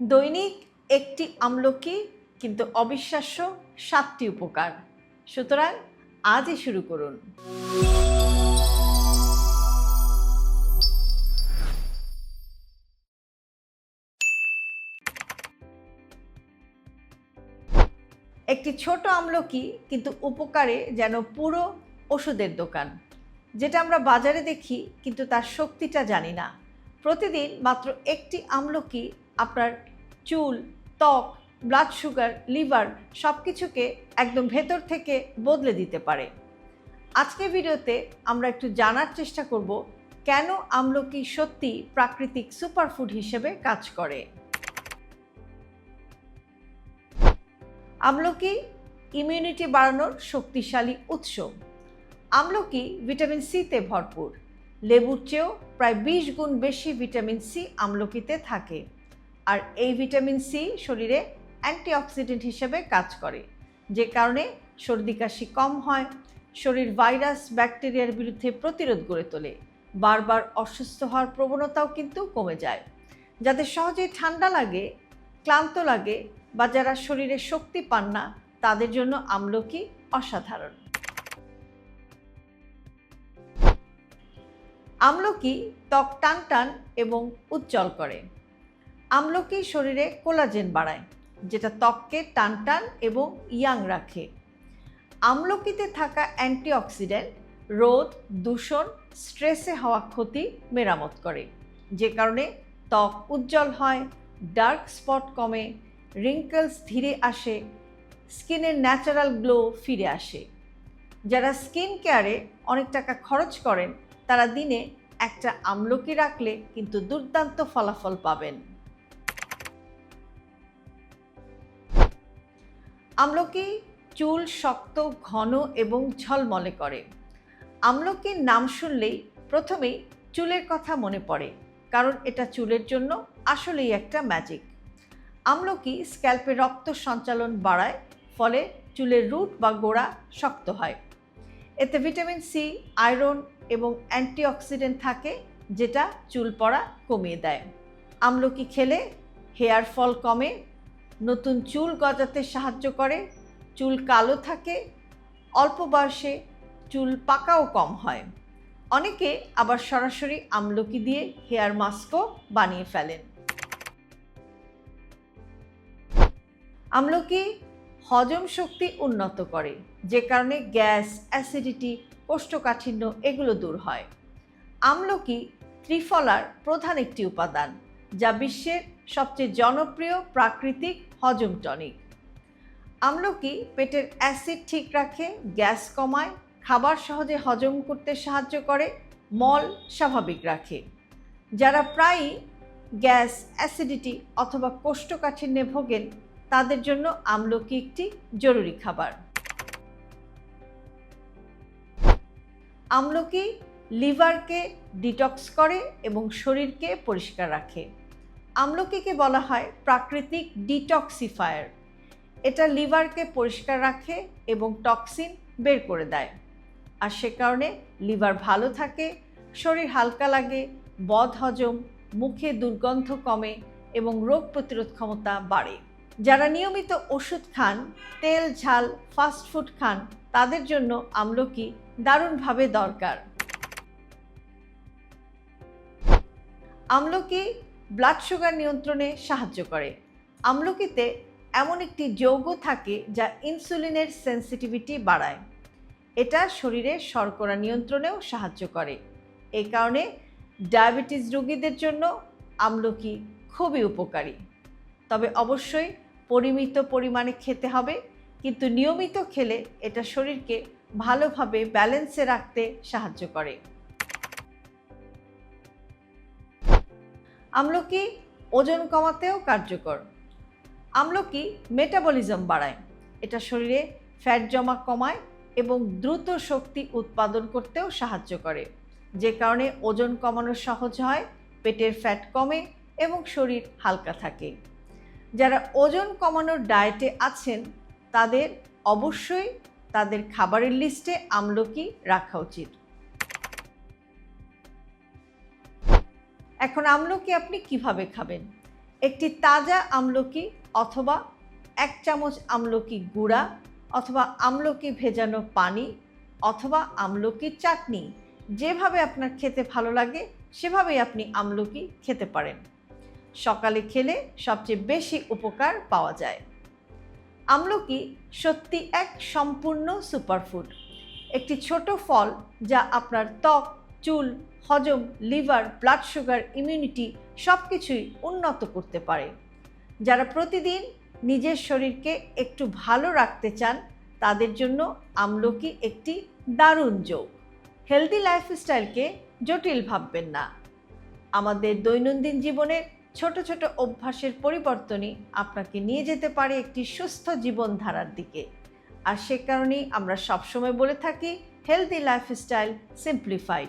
দৈনিক একটি আমলকি, কিন্তু অবিশ্বাস্য সাতটি উপকার। সুতরাং আজই শুরু করুন। একটি ছোট আমলকি, কিন্তু উপকারে যেন পুরো ওষুধের দোকান। যেটা আমরা বাজারে দেখি, কিন্তু তার শক্তিটা জানি না। প্রতিদিন মাত্র একটি আমলকি আপনার চুল, ত্বক ব্লাড সুগার লিভার সব কিছুকে একদম ভেতর থেকে বদলে দিতে পারে। আজকের ভিডিওতে আমরা একটু জানার চেষ্টা করব, কেন আমলকি সত্যি প্রাকৃতিক সুপারফুড হিসেবে কাজ করে? আমলকি ইমিউনিটি বাড়ানোর শক্তিশালী উৎস। আমলকি ভিটামিন সিতে ভরপুর। লেবুর চেয়েও প্রায় বিশ গুণ বেশি ভিটামিন সি আমলকিতে থাকে। আর এই ভিটামিন সি শরীরে অ্যান্টিঅক্সিডেন্ট হিসেবে কাজ করে, যে কারণে সর্দি কাশি কম হয়। শরীর ভাইরাস ব্যাকটেরিয়ার বিরুদ্ধে প্রতিরোধ গড়ে তোলে। বারবার অসুস্থ হওয়ার প্রবণতাও কিন্তু কমে যায়। যাদের সহজেই ঠান্ডা লাগে, ক্লান্ত লাগে বা যারা শরীরে শক্তি পান না, তাদের জন্য আমলকি অসাধারণ। আমলকি ত্বক টান টান এবং উজ্জ্বল করে। আমলকি শরীরে কোলাজেন বাড়ায়, যেটা ত্বককে টান টান এবং ইয়াং রাখে। আমলকিতে থাকা অ্যান্টিঅক্সিডেন্ট রোদ দূষণ, স্ট্রেসে হওয়া ক্ষতি মেরামত করে, যে কারণে ত্বক উজ্জ্বল হয়, ডার্ক স্পট কমে, রিঙ্কেলস ধীরে আসে, স্কিনের ন্যাচারাল গ্লো ফিরে আসে। যারা স্কিন কেয়ারে অনেক টাকা খরচ করেন, তারা দিনে একটা আমলকি রাখলে কিন্তু দুর্দান্ত ফলাফল পাবেন। আমলকি চুল শক্ত, ঘন এবং ঝলমলে করে। আমলকির নাম শুনলেই প্রথমেই চুলের কথা মনে পড়ে, কারণ এটা চুলের জন্য আসলেই একটা ম্যাজিক আমলকি স্ক্যাল্পে রক্ত সঞ্চালন বাড়ায়, ফলে চুলের রুট বা গোড়া শক্ত হয়। এতে ভিটামিন সি আয়রন এবং অ্যান্টিঅক্সিডেন্ট থাকে, যেটা চুল পড়া কমিয়ে দেয়। আমলকি খেলে হেয়ার ফল কমে নতুন চুল গজাতে সাহায্য করে, চুল কালো থাকে, অল্প বয়সে চুল পাকাও কম হয়। অনেকে আবার সরাসরি আমলকি দিয়ে হেয়ার মাস্কও বানিয়ে ফেলেন। আমলকি হজম শক্তি উন্নত করে, যে কারণে গ্যাস, অ্যাসিডিটি, কোষ্ঠকাঠিন্য এগুলো দূর হয়। আমলকি ত্রিফলার প্রধান একটি উপাদান। যা বিশ্বের সবচেয়ে জনপ্রিয় প্রাকৃতিক হজম টনিক। আমলকি পেটের অ্যাসিড ঠিক রাখে, গ্যাস কমায়, খাবার সহজে হজম করতে সাহায্য করে, মল স্বাভাবিক রাখে। যারা প্রায়ই গ্যাস, অ্যাসিডিটি অথবা কোষ্ঠকাঠিন্যে ভোগেন, তাদের জন্য আমলকি একটি জরুরি খাবার। আমলকি লিভারকে ডিটক্স করে এবং শরীরকে পরিষ্কার রাখে। আমলকিকে বলা হয় প্রাকৃতিক ডিটক্সিফায়ার। এটা লিভারকে পরিষ্কার রাখে এবং টক্সিন বের করে দেয়। আর সে কারণে লিভার ভালো থাকে, শরীর হালকা লাগে, বদ হজম, মুখে দুর্গন্ধ কমে এবং রোগ প্রতিরোধ ক্ষমতা বাড়ে। যারা নিয়মিত ওষুধ খান, তেল, ঝাল ফাস্টফুড খান, তাদের জন্য আমলকি দারুণভাবে দরকার। আমলকি ব্লাড সুগার নিয়ন্ত্রণে সাহায্য করে। আমলকিতে এমন একটি যৌগ থাকে যা ইনসুলিনের সেন্সিটিভিটি বাড়ায়। এটা শরীরে শর্করা নিয়ন্ত্রণেও সাহায্য করে। এই কারণে ডায়াবেটিস রোগীদের জন্য আমলকি খুবই উপকারী। তবে অবশ্যই পরিমিত পরিমাণে খেতে হবে, কিন্তু নিয়মিত খেলে এটা শরীরকে ভালোভাবে ব্যালেন্সে রাখতে সাহায্য করে। আমলকি ওজন কমাতেও কার্যকর। আমলকি মেটাবলিজম বাড়ায়। এটা শরীরে ফ্যাট জমা কমায় এবং দ্রুত শক্তি উৎপাদন করতেও সাহায্য করে। যে কারণে ওজন কমানো সহজ হয়, পেটের ফ্যাট কমে এবং শরীর হালকা থাকে। যারা ওজন কমানোর ডায়েটে আছেন, তাদের অবশ্যই তাদের খাবারের লিস্টে আমলকি রাখা উচিত। এখন আমলকি আপনি কীভাবে খাবেন? একটি তাজা আমলকি অথবা এক চামচ আমলকি গুঁড়া অথবা আমলকি ভেজানো পানি অথবা আমলকির চাটনি যেভাবে আপনার খেতে ভালো লাগে, সেভাবেই আপনি আমলকি খেতে পারেন। সকালে খেলে সবচেয়ে বেশি উপকার পাওয়া যায়। আমলকি সত্যি এক সম্পূর্ণ সুপারফুড। একটি ছোট ফল যা আপনার ত্বক চুল, হজম, লিভার ব্লাড সুগার ইমিউনিটি সব কিছুই উন্নত করতে পারে। যারা প্রতিদিন নিজের শরীরকে একটু ভালো রাখতে চান, তাদের জন্য আমলকি একটি দারুণ যোগ। হেলদি লাইফস্টাইলকে জটিল ভাববেন না। আমাদের দৈনন্দিন জীবনের ছোট ছোট অভ্যাসের পরিবর্তনই আপনাকে নিয়ে যেতে পারে একটি সুস্থ জীবনধারার দিকে। আর সে কারণেই আমরা সবসময় বলে থাকি হেলদি লাইফস্টাইল সিম্পলিফাইড